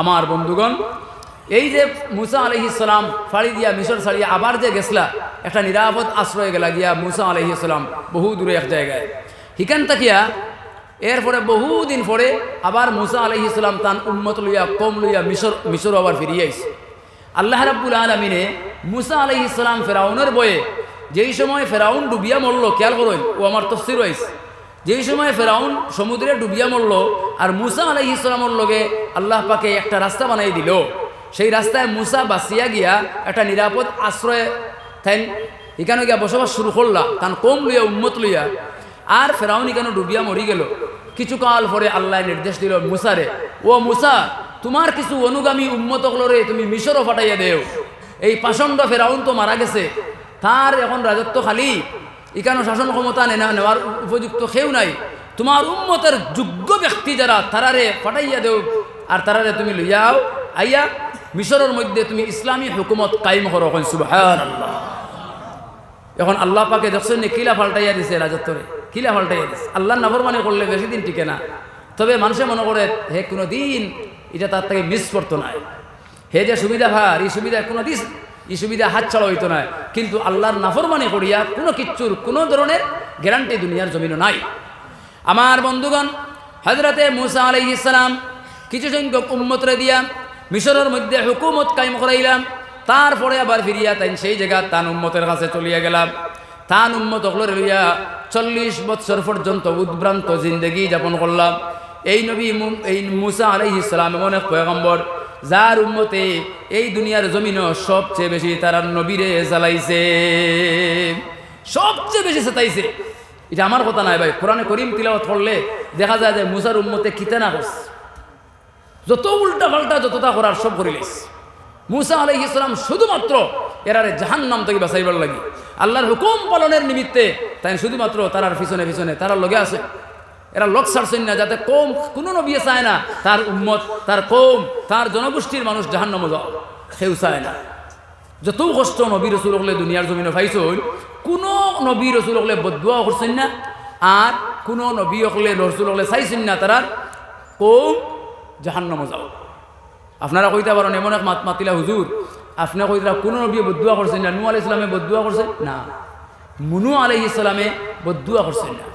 আমার বন্ধুগণ, এই যে মুসা আলহি ইসলাম ফাড়ি দিয়া, মিশর ছাড়িয়া আবার যে গেছলা, একটা নিরাপদ আশ্রয় গেলা গিয়া মুসা আলহি ইসলাম বহু দূরে এক জায়গায়। হিকান তাকিয়া, এরপরে বহুদিন পরে আবার মুসা আলহি ইসলাম তান উম্মত লইয়া, কম লইয়া মিশর মিশর আবার ফিরিয়ে আইছে। আল্লাহ রাব্বুল আলমিনে মুসা আলহি ইসলাম ফেরাউনের বয়ে, যেই সময় ফেরাউন ডুবিয়া মরল, খেয়াল করুন, ও আমার তফসির হয়েছে যেই সময় ফেরাউন সমুদ্রে ডুবিয়া মরল আর মুসা আলহি ইসলামর লগে আল্লাহ পাকে একটা রাস্তা বানাই দিল, সেই রাস্তায় মুসা বাঁচিয়া গিয়া একটা নিরাপদ আশ্রয় থাইন এখানে গিয়া বসবাস শুরু করলা তান কম লইয়া উন্মত লইয়া। আর ফেরাউন এখানে ডুবিয়া মরি গেল। কিছুকাল পরে আল্লাহ নির্দেশ দিল মুসারে, ও মুসা, তোমার কিছু অনুগামী উম্মতকলরে তুমি মিশরও ফাটাইয়া দেও। এই পাষণ্ড ফেরাউন তো মারা গেছে, তার এখন রাজত্ব খালি এখানে শাসন ক্ষমতা নেওয়ার উপযুক্ত কেউ নাই। তোমার উম্মতের যোগ্য ব্যক্তি যারা, তারারে ফাটাইয়া দেও আর তারারে তুমি লইয়াও আইয়া মিশরের মধ্যে তুমি ইসলামী হুকুমত কায়েম করো সুবহানাল্লাহ। এখন আল্লাহ পাকে দেখছেন কিলা পাল্টাইয়া দিছে রাজত্বরে, কিলা পাল্টাইয়া দিছে। আল্লাহ নাফরমানি করলে বেশি দিন টিকে না। তবে মানুষে মনে করে, হে কোনো দিন এটা তার থেকে মিস করতো না। হে, যে সুবিধা ভার, এই সুবিধা কোনো দিস এই সুবিধা হাত ছাড়া হইতো না। কিন্তু আল্লাহর নাফরমানি করিয়া কোনো কিচ্ছুর, কোনো ধরনের গ্যারান্টি দুনিয়ার জমিনও নাই। আমার বন্ধুগণ হজরতে মুসা আলাই ইসলাম কিছু সংখ্যক উম্মতরে দিয়া মিশরের মধ্যে হুকুমত কায়েম করাইলাম। তারপরে আবার ফিরিয়া তাই সেই জায়গা তান উম্মতের কাছে চলিয়া গেলাম। তান উম্মত অকলরে লইয়া চল্লিশ বৎসর পর্যন্ত উদ্ভ্রান্ত জিন্দগি যাপন করলাম। এই নবী এই মুসা আলাই ইসলাম এমন এক পয়গম্বর যার উন্মতে এই দুনিয়ার জমিন সবচেয়ে বেশি তারা নবীরে জ্বালাইছে। সবচেয়ে বেশি চেতাইছে এটা আমার কথা নাই ভাই, কোরআনে করিম তিলাওয়াত করলে দেখা যায় যে মুসার উম্মতে কিতে না করছে। যত উল্টা পাল্টা যতটা করার সব করিলিস মুসা আলহ ইসলাম শুধুমাত্র এরারে জাহান নাম থেকে বাঁচাইবার লাগি। আল্লাহর হুকুম পালনের নিমিত্তে তাই শুধুমাত্র তারার পিছনে পিছনে তারার লগে আছে। এরা লোক ছাড়ছেন না, যাতে কম, কোনো নবী চায় না। তার উম্মত, তার কম, তার জনগোষ্ঠীর মানুষ জাহান নামে যাও সেও চায় না। যত কষ্ট নবী রসুল হলে দুনিয়ার জমিনে পাইছই, কোনো নবী রসুল হলে বদুয়া করছেন না, আর কোনো নবী হলে রসুল হলে চাইছেন না, তারা কম জাহান্নামে যাও আপনারা কইতে পারেন, এমন এক মাত মাতিলা হুজুর, আপনি কইতরা কোনো নবী বদুয়া করছেন না নু আলি ইসলামে বদুয়া করছে না। মুনু আলহ ইসলামে বদুয়া করছেন না।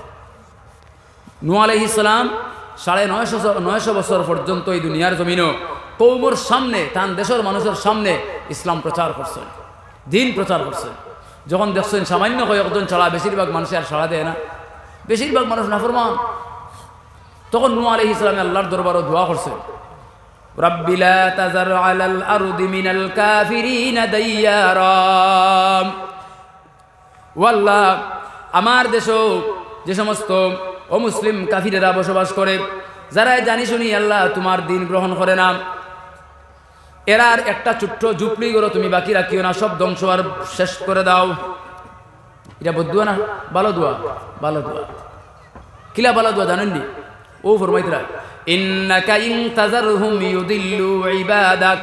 নুয়া আলহ ইসলাম সাড়ে নয়শো নয়শো বছর পর্যন্ত এই দুনিয়ার জমিনও কৌমর সামনে, তান দেশের মানুষের সামনে ইসলাম প্রচার করছেন দিন প্রচার করছেন যখন দেখছেন সামান্য কয়েকজন ছাড়া বেশিরভাগ মানুষ আর সাড়া দেয় না। বেশিরভাগ মানুষ নাফরমান। তখন নুয়া আলহ ইসলামে আল্লাহর দরবারও দোয়া করছে আমার দেশ যে সমস্ত অমুসলিম কাফিরেরা বসবাস করে। যারা জানি শুনি, আল্লাহ তোমার দিন গ্রহণ করে না। এরার একটা ছোট্ট ঝুপড়ি করো তুমি বাকি রাখিও না, সব ধ্বংস আর শেষ করে দাও। এটা বদুয়া না? ভালো দোয়া? ভালো দোয়া। কিলা ভালো দোয়া জানেননি ও ফরমাইতরা ইন্নাকা ইন তাজারহুম ইউদিল্লু ইবাদাক।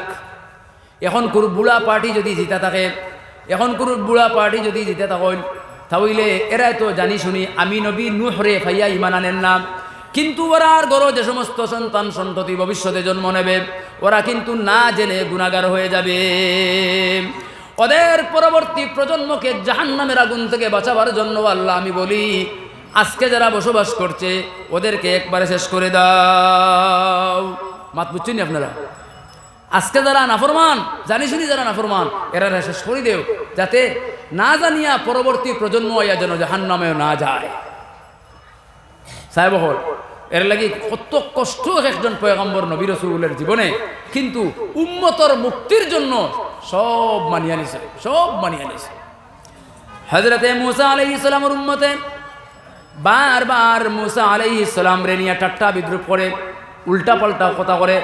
এখন কোনো বুড়া পার্টি যদি জিতা থাকে, এখন কোনো বুড়া পার্টি যদি জিতে থাকেন তাহলে এরাই তো জানি শুনি, আমি নবী নুহরে ফাইয়া ইমান আনেন না। কিন্তু ওরার গড় যে সমস্ত সন্তান সন্ততি ভবিষ্যতে জন্ম নেবে, ওরা কিন্তু না জেনে গুণাগার হয়ে যাবে। ওদের পরবর্তী প্রজন্মকে জাহান্নামের আগুন থেকে বাঁচাবার জন্য আল্লাহ আমি বলি, আজকে যারা বসবাস করছে, ওদেরকে একবারে শেষ করে দাও। মাত বুঝছেন আপনারা? আজকে যারা নাফরমান, জানি শুনি যারা নাফরমান, এরা শেষ করে দেও, যাতে না জানিয়া পরবর্তী প্রজন্ম ইয়া যেন জাহান নামেও না যায়। সাহেব হল, এর লাগি কত কষ্ট একজন পয়গম্বর নবী রসুলের জীবনে, কিন্তু উম্মতর মুক্তির জন্য সব মানিয়ে নিছে, সব মানিয়ে নিছে। হজরতে মুসা আলাই ইসলামের উম্মতে বারবার মুসা আলাই ইসলাম রে নিয়ে টাট্টা বিদ্রুপ করে উল্টা পাল্টা কথা করে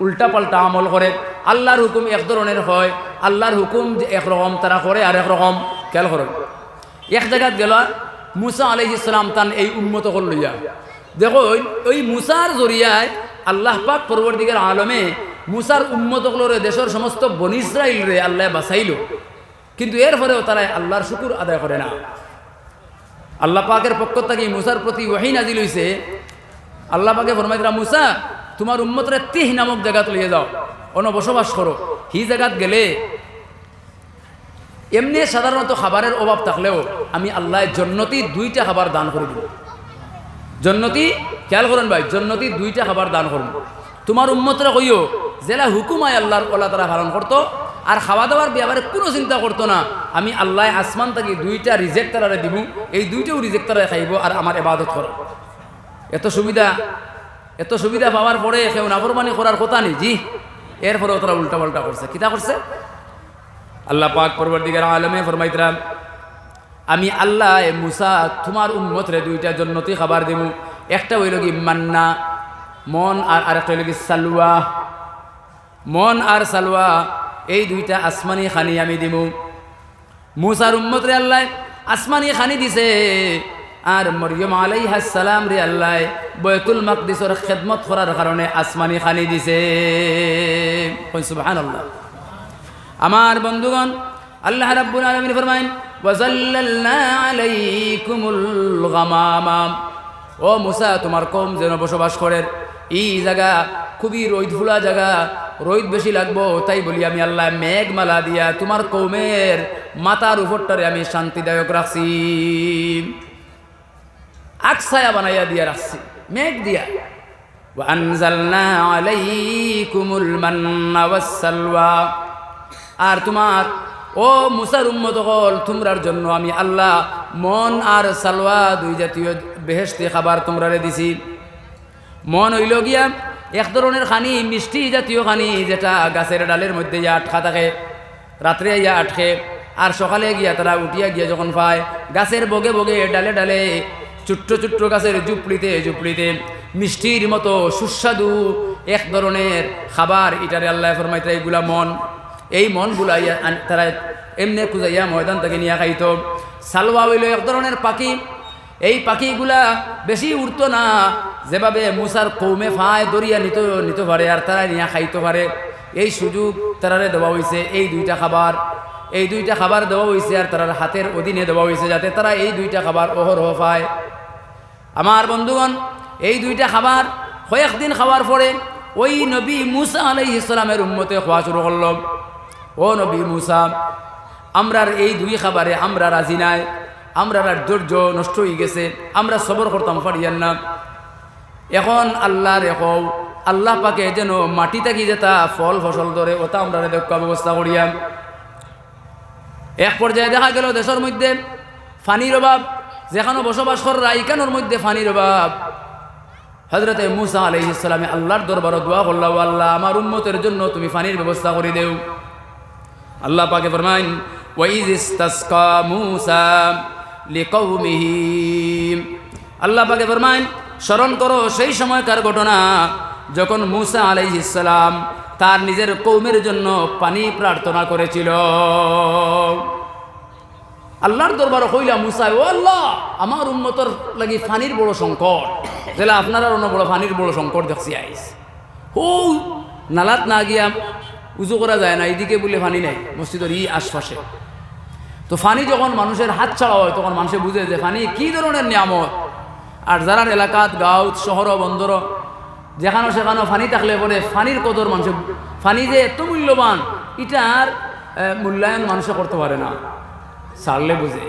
উল্টা পাল্টা আমল করে আল্লাহর হুকুম এক ধরনের হয়। আল্লাহর হুকুম যে একরকম তারা করে আর একরকম খেয়াল করে এক জায়গাত গেল মুসা আলাই ইসলাম তান এই উন্মত কর লইয়া দেখো ওই মুসার জরিয়ায় আল্লাহ পাক পরবর্তীকার আলমে মুসার উম্মত কলরে দেশের সমস্ত বনিসরাইল রে আল্লাহ বাসাইল কিন্তু এর ফলেও তারা আল্লাহর শুকুর আদায় করে না। আল্লাহ পাকের পক্ষ থেকে মুসার প্রতি ওয়াহি নাজিল হইছে আল্লাহ পাকে ফরমাইতরা মুসা তোমার উম্মতরে তিহ নামক জায়গাত লিয়ে যাও। অন বসবাস করো। হি জায়গাত গেলে এমনি সাধারণত খাবারের অভাব থাকলেও আমি আল্লাহ জন্নতি দুইটা খাবার দান করে দিব। জন্নতি, খেয়াল করেন ভাই, জন্নতি দুইটা খাবার দান করুন তোমার উম্মতরা কইও, জেলা হুকুমায় আল্লাহর ওলা তারা পালন করতো, আর খাওয়া দাওয়ার ব্যাপারে কোনো চিন্তা করতো না। আমি আল্লাহ আসমান থেকে দুইটা রিজেক্ট তারারে দিব, এই দুইটাও রিজেক্ট তারা খাইব, আর আমার এবাদত করো। এত সুবিধা এত সুবিধা পাওয়ার পরে কেউ নাফরমানি করার কথা নেই, জি। এরপরেও তারা উল্টা পাল্টা করছে কিতা করছে? আল্লাহ পাক পরবর্তীকার আলমে ফরমাইতরাম, আমি আল্লাহ মুসা, তোমার উন্মতরে দুইটা জন্নতি খাবার দিব একটা হইল কি মান্না, মন আর আরেকটা হইল কি সালুয়া মন আর সালুয়া এই দুইটা আসমানি খানি আমি দিব মুসার উম্মতরে আল্লাহ আসমানি খানি দিছে। আর মরিয়ম আলাইহাস সালাম রে আল্লাহ বয়তুল মাকদিসর খেদমত করার কারণে আসমানি খানি দিছে। সুবহানাল্লাহ। আমার বন্ধুগণ, আল্লাহ রাব্বুল আলামিন গামামা। ও মুসা, তোমার কম যেন বসবাস করে। এই জায়গা খুবই রোদ ফুলা জায়গা, রোদ বেশি লাগবো, তাই বলি আমি আল্লাহ মেঘমালা দিয়া তোমার কৌমের মাথার উপরটারে আমি শান্তিদায়ক রাখছি। আকসায়া বানাইয়া দিয়া রাখছি। মেঘ দিয়া وأنزلنا عليكم المن والسلوى আর তোমার ও মুসার উম্মত হল তোমরার জন্য আমি আল্লাহ মন আর সালওয়া দুই জাতীয় বেহেস্তি খাবার তোমরারে দিছি মন হইল গিয়া এক ধরনের খানি মিষ্টি জাতীয় খানি যেটা গাছের ডালের মধ্যে ইয়া আটকা থাকে রাত্রে ইয়া আটকে আর সকালে গিয়া তারা উঠিয়া গিয়া যখন পায় গাছের বগে বগে ডালে ডালে ছোট্ট ছোট্ট গাছের জুপড়িতে জুপড়িতে মিষ্টির মতো সুস্বাদু এক ধরনের খাবার ইটারে আল্লাহ ফরমাইতে এইগুলা মন। এই মনগুলা তারা এমনি খুঁজাইয়া ময়দান থেকে নিয়ে খাইত। সালোয়া হইল এক ধরনের পাখি। এই পাখিগুলা বেশি উড়তো না, যেভাবে মুসার কৌমে ফায় দরিয়া নিতে নিতে পারে আর তারা নিয়ে খাইতে পারে এই সুযোগ তারারে দেওয়া হয়েছে এই দুইটা খাবার। এই দুইটা খাবার দেওয়া হয়েছে আর তারার হাতের অধীনে দেওয়া হয়েছে যাতে তারা এই দুইটা খাবার অহরহ পায়। আমার বন্ধুগণ, এই দুইটা খাবার কয়েকদিন খাওয়ার পরে ওই নবী মুসা আলাই ইসলামের উম্মতে খাওয়া শুরু করল। ও নবী মুসা, আমরার এই দুই খাবারে আমরা রাজি নাই, আমরার আর ধৈর্য নষ্ট হয়ে গেছে, আমরা সবর করতাম, পারিয়ান না। এখন আল্লাহ রেখো আল্লাহ পাকে যেন মাটি থাকি যেটা ফল ফসল ধরে ওটা আমরা দেখা ব্যবস্থা করিয়াম। এক পর্যায়ে দেখা গেল দেশের মধ্যে ফানির অভাব যেখানে বসবাস করা ইকানোর মধ্যে ফানির অভাব। হজরতে মুসা আলহ ইসলামে আল্লাহর দরবার দোয়া করল্লা "ও আল্লাহ, আমার উন্মতের জন্য তুমি ফানির ব্যবস্থা করে দেও। আল্লাহ পাকে ফরমাইন ওয়াইজ ইস্তাসকা মুসা লিকৌমিহি আল্লাহ পাকে ফরমাইন, স্মরণ করো সেই সময়কার ঘটনা, যখন মুসা আলাইহিস সালাম তার নিজের কৌমের জন্য পানি প্রার্থনা করেছিল। আল্লাহর দরবার কইলা মুসা ও আল্লাহ, আমার উন্মতর লাগি ফানির বড় সংকট। যেটা আপনারা অন্য বড় ফানির বড় সংকট দেখছি আইস। ও নালাত না গিয়া উজু করা যায় না, এইদিকে বলে ফানি নাই, মসজিদের ই আশপাশে। তো ফানি যখন মানুষের হাত ছাড়া হয়, তখন মানুষে বুঝে যে ফানি কি ধরনের নিয়ামত। আর যারা এলাকাত, গাঁও, শহর, বন্দর, যেখানে সেখানে ফানি থাকলে পরে ফানির কদর মানুষে, ফানি যে এত মূল্যবান এটার মূল্যায়ন মানুষে করতে পারে না। সারলে বুঝে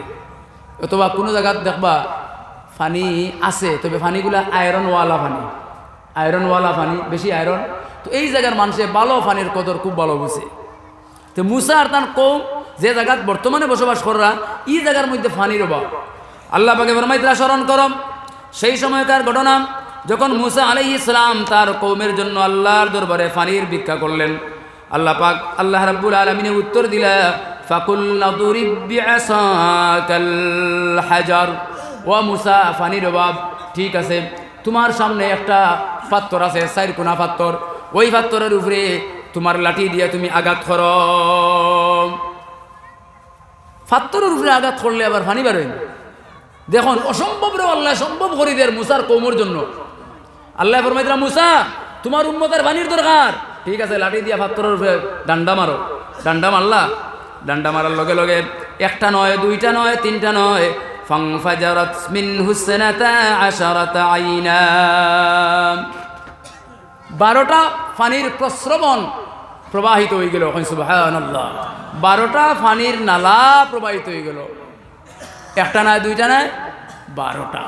অথবা কোনো জায়গাত দেখবা ফানি আছে, তবে ফানিগুলা আয়রনওয়ালা ফানি। আয়রনওয়ালা ফানি, বেশি আয়রন তো এই জায়গার মানুষে ভালো ফানির কদর খুব ভালো বুঝে। তো মুসা আর তার কৌম যে জায়গাত বর্তমানে বসবাস করা, এই জায়গার মধ্যে ফানির অভাব। আল্লাহ পাকে ফরমাইতরা স্মরণ করম, সেই সময়কার ঘটনা, যখন মুসা আলাই ইসলাম তার কৌমের জন্য আল্লাহর দরবারে ফানির ভিক্ষা করলেন। আল্লাহ পাক, আল্লাহ রাব্বুল আলমিনে উত্তর দিলা বিআসাকাল হাজার ও মুসা ফানির অভাব ঠিক আছে, তোমার সামনে একটা পাত্তর আছে, চার কোনা পাত্তর ওই পাত্তরের উপরে তোমার লাঠি দিয়ে তুমি আঘাত কর। পাত্তরের উপরে আঘাত করলে আবার ফানি বেরোয় দেখুন, অসম্ভব রে আল্লাহ, সম্ভব করি দেয় মুসার কৌমর জন্য। আল্লাহ ফরমাইতরা মুসা, তোমার উন্মতের পানির দরকার। ঠিক আছে, লাঠি দিয়া পাত্তরের ডান্ডা মারো। ডান্ডা মারলা ডান্ডা মারার লগে লগে, একটা নয়, দুইটা নয়, তিনটা নয় ফাংফাজারাত মিন হুসনাতা আশারাতা আইনা। বারোটা পানির প্রশ্রবণ প্রবাহিত হয়ে গেল সুবাহান্লাহ বারোটা পানির নালা প্রবাহিত হয়ে গেল। একটা নয়, দুইটা নয়, বারোটা।